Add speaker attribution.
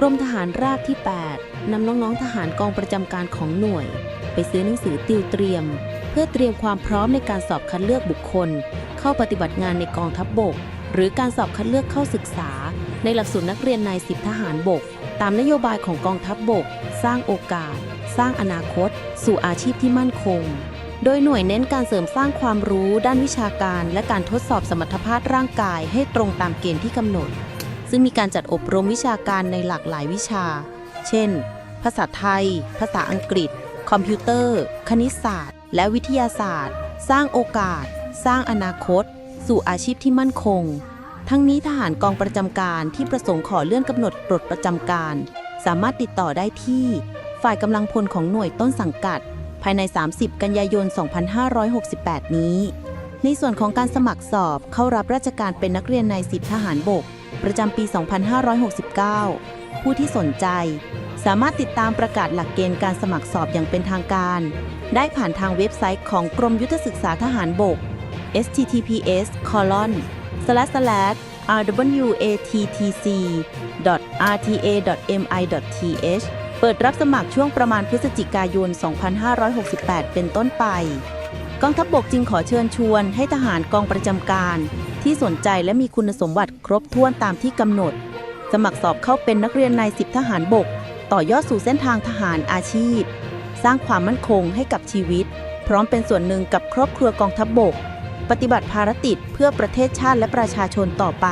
Speaker 1: กรมทหารราบที่ 8นำน้องๆทหารกองประจำการของหน่วย ไปซื้อหนังสือติวเตรียม เพื่อเตรียมความพร้อมในการสอบคัดเลือกบุคคล เข้าปฏิบัติงานในกองทัพบบก หรือการสอบคัดเลือกเข้าศึกษา ในหลักสูตรนักเรียนนายสิบทหารบก ตามนโยบายของกองทัพบบก สร้างโอกาส สร้างอนาคต สู่อาชีพที่มั่นคง โดยหน่วยเน้นการเสริมสร้างความรู้ ด้านวิชาการ และการทดสอบสมรรถภาพร่างกายให้ตรงตามเกณฑ์ที่กำหนด ซึ่งมีการจัดอบรมวิชาการในหลากหลายวิชา เช่น ภาษาไทย ภาษาอังกฤษ คอมพิวเตอร์ คณิตศาสตร์ และวิทยาศาสตร์ สร้างโอกาส สร้างอนาคต สู่อาชีพที่มั่นคง ทั้งนี้ทหารกองประจำการที่ประสงค์ขอเลื่อนกำหนดปลดประจำการ สามารถติดต่อได้ที่ ฝ่ายกำลังพลของหน่วยต้นสังกัด ภายใน 30 กันยายน 2568 นี้ในส่วนของการสมัครสอบเข้ารับราชการเป็นนักเรียนนายสิบทหารบก ประจำปี 2569 ผู้ที่สนใจ สามารถติดตามประกาศหลักเกณฑ์การสมัครสอบอย่างเป็นทางการ ได้ผ่านทางเว็บไซต์ของกรมยุทธศึกษาทหารบก https colon slash slash rwattc rta mi th เปิดรับสมัครช่วงประมาณพฤศจิกายน 2568 เป็นต้นไป กองทัพบบกจึงขอเชิญชวนให้ทหารกองประจำการ ที่สนใจและมีคุณสมบัติครบถ้วนตามที่กำหนด สมัครสอบเข้าเป็นนักเรียนนายสิบทหารบก ต่อยอดสู่เส้นทางทหารอาชีพ สร้างความมั่นคงให้กับชีวิต พร้อมเป็นส่วนหนึ่งกับครอบครัวกองทัพบบก ปฏิบัติภารกิจเพื่อประเทศชาติและประชาชนต่อไป